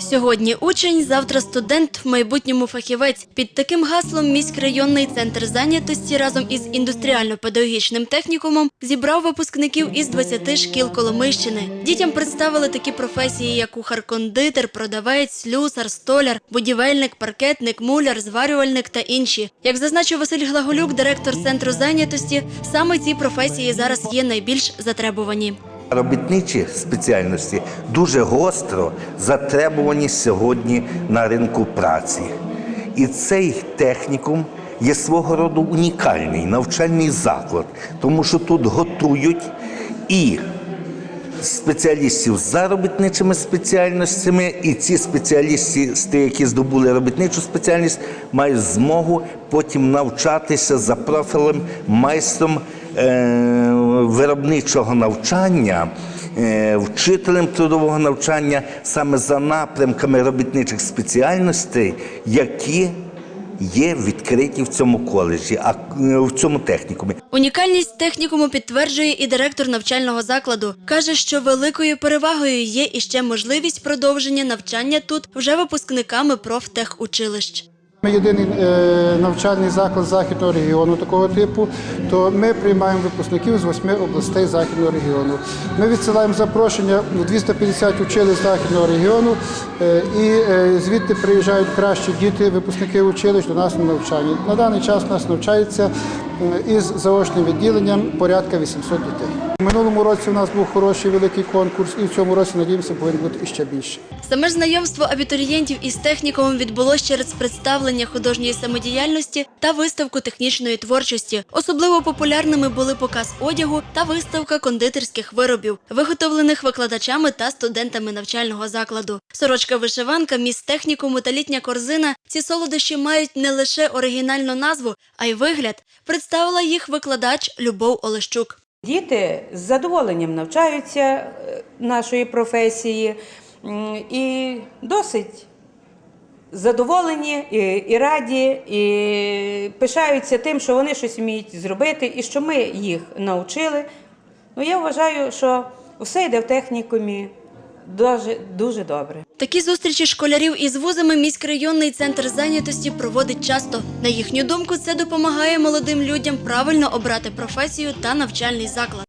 Сьогодні учень, завтра студент, в майбутньому фахівець. Під таким гаслом міськрайонний центр зайнятості разом із індустріально-педагогічним технікумом зібрав випускників із 20 шкіл Коломийщини. Дітям представили такі професії, як кухар-кондитер, продавець, слюсар, столяр, будівельник, паркетник, муляр, зварювальник та інші. Як зазначив Василь Глаголюк, директор центру зайнятості, саме ці професії зараз є найбільш затребувані. Робітничі спеціальності дуже гостро затребувані сьогодні на ринку праці. І цей технікум є свого роду унікальний навчальний заклад, тому що тут готують і спеціалістів за робітничими спеціальностями, і ці спеціалісти, які здобули робітничу спеціальність, мають змогу потім навчатися за профілем майстром е, виробничого навчання, е, вчителем трудового навчання саме за напрямками робітничих спеціальностей, які є відкриті в цьому коледжі, а е, в цьому технікумі. Унікальність технікуму підтверджує і директор навчального закладу. Каже, що великою перевагою є іще можливість продовження навчання тут вже випускниками профтехучилищ. Ми єдиний е, навчальний заклад західного регіону такого типу, то ми приймаємо випускників з восьми областей західного регіону. Ми відсилаємо запрошення у 250 училищ західного регіону, е, і е, звідти приїжджають кращі діти, випускники училищ до нас на навчання. На даний час у нас навчається із заочним відділенням порядка 800 дітей. Минулому році у нас був хороший великий конкурс, і в цьому році надіємося повинен бути іще більше. Саме ж знайомство абітурієнтів із технікумом відбулось через представлення художньої самодіяльності та виставку технічної творчості. Особливо популярними були показ одягу та виставка кондитерських виробів, виготовлених викладачами та студентами навчального закладу. Сорочка вишиванка, міст технікуму та літня корзина. Ці солодощі мають не лише оригінальну назву, а й вигляд. Представила їх викладач Любов Олещук. Діти з задоволенням навчаються е, нашої професії і досить задоволені і, і раді, і пишаються тим, що вони щось вміють зробити, і що ми їх навчили. Ну, я вважаю, що все йде в технікумі дуже, дуже добре. Такі зустрічі школярів із вузами міськрайонний центр зайнятості проводить часто. На їхню думку, це допомагає молодим людям правильно обрати професію та навчальний заклад.